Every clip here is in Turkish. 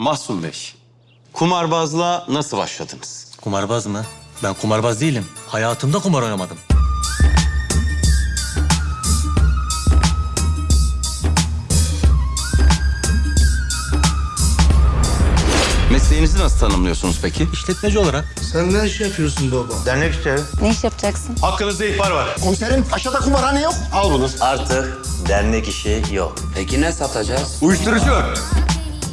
Mahsun Bey, kumarbazlığa nasıl başladınız? Kumarbaz mı? Ben kumarbaz değilim. Hayatımda kumar oynamadım. Mesleğinizi nasıl tanımlıyorsunuz peki? İşletmeci olarak. Sen ne iş yapıyorsun baba? Dernek işleri. Ne iş yapacaksın? Hakkınızda ihbar var. Komiserim aşağıda kumarhane yok. Al bunu. Artık dernek işi yok. Peki ne satacağız? Uyuşturucu.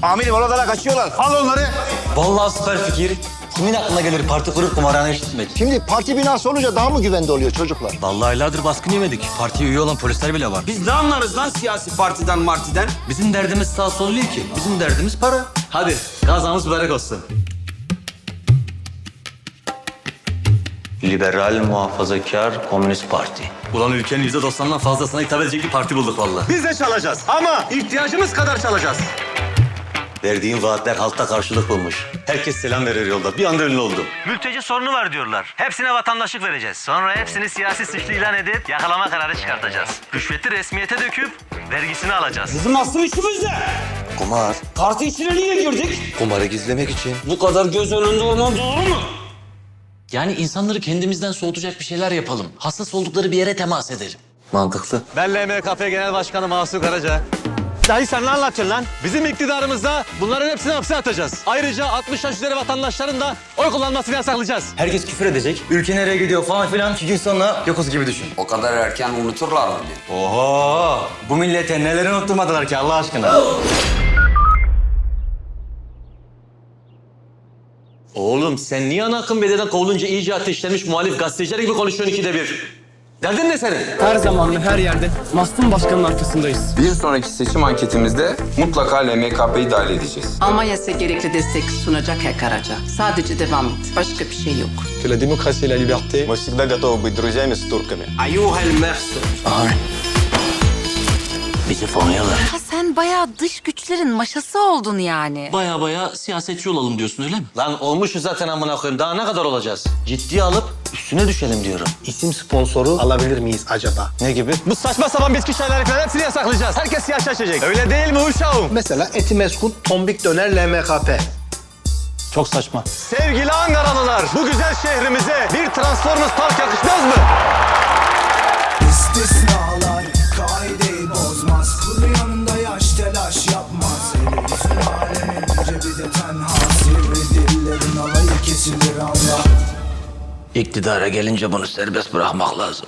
Amirim oralara kaçıyorlar. Al onları. Vallahi süper fikir. Kimin aklına gelir parti kurup kumarhane işletmek? Şimdi parti binası olunca daha mı güvende oluyor çocuklar? Vallahi aylardır baskın yemedik. Partiye üye olan polisler bile var. Biz ne anlarız lan siyasi partiden martiden? Bizim derdimiz sağ sol değil ki. Bizim derdimiz para. Hadi kazamız mübarek olsun. Liberal Muhafazakar Komünist Parti. Ulan ülkenin yüzde doksanından fazlasına hitap edecek bir parti bulduk vallahi. Biz de çalacağız ama ihtiyacımız kadar çalacağız. Verdiğin vaatler halkta karşılık bulmuş. Herkes selam verir yolda. Bir anda ünlü oldu. Mülteci sorunu var diyorlar. Hepsine vatandaşlık vereceğiz. Sonra hepsini siyasi suçlu ilan edip yakalama kararı çıkartacağız. Rüşveti resmiyete döküp vergisini alacağız. Bizim asıl işimiz ne? Kumar. Parti içine niye girdik? Kumarı gizlemek için. Bu kadar göz önünde olmam doğru mu? Yani insanları kendimizden soğutacak bir şeyler yapalım. Hassas oldukları bir yere temas edelim. Mantıklı. Ben LMKP Genel Başkanı Mahsun Karaca. Dahi sen ne anlatıyorsun lan? Bizim iktidarımızda bunların hepsini hapse atacağız. Ayrıca 60 yaş üzeri vatandaşların da oy kullanmasını yasaklayacağız. Herkes küfür edecek. Ülke nereye gidiyor falan filan. İki gün sonra yokuz gibi düşün. O kadar erken unuturlar mı? beni? Oho! Bu millete neleri unutturmadılar ki Allah aşkına? Oğlum sen niye ana akım belediyeden kovulunca iyice ateşlenmiş muhalif gazeteciler gibi konuşuyorsun ikide bir? Derdin ne senin? Her zaman ve her yerde Mahsun Başkan'ın arkasındayız. Bir sonraki seçim anketimizde mutlaka LMKP'yi dahil edeceğiz. Almanya gerekli destek sunacak Herr Karaca. Sadece devam et. Başka bir şey yok. Que la démocratie et la liberté Мы всегда готовы быть друзьями с турками. Ayuhel mersu. Bizi fonluyorlar. Sen bayağı dış güçlerin maşası oldun yani. Baya baya siyasetçi olalım diyorsun öyle mi? Lan olmuşuz zaten amına koyayım. Daha ne kadar olacağız? Ciddiye alıp üstüne düşelim diyorum. İsim sponsoru alabilir miyiz acaba? Ne gibi? Bu saçma sapan bitki şeyleri falan hepsini yasaklayacağız. Herkes siyasi içecek. Öyle değil mi uşağım? Mesela eti meskut tombik döner LMKP. Çok saçma. Sevgili Ankaralılar, bu güzel şehrimize bir Transformers Park yakışmaz mı? İktidara gelince bunu serbest bırakmak lazım.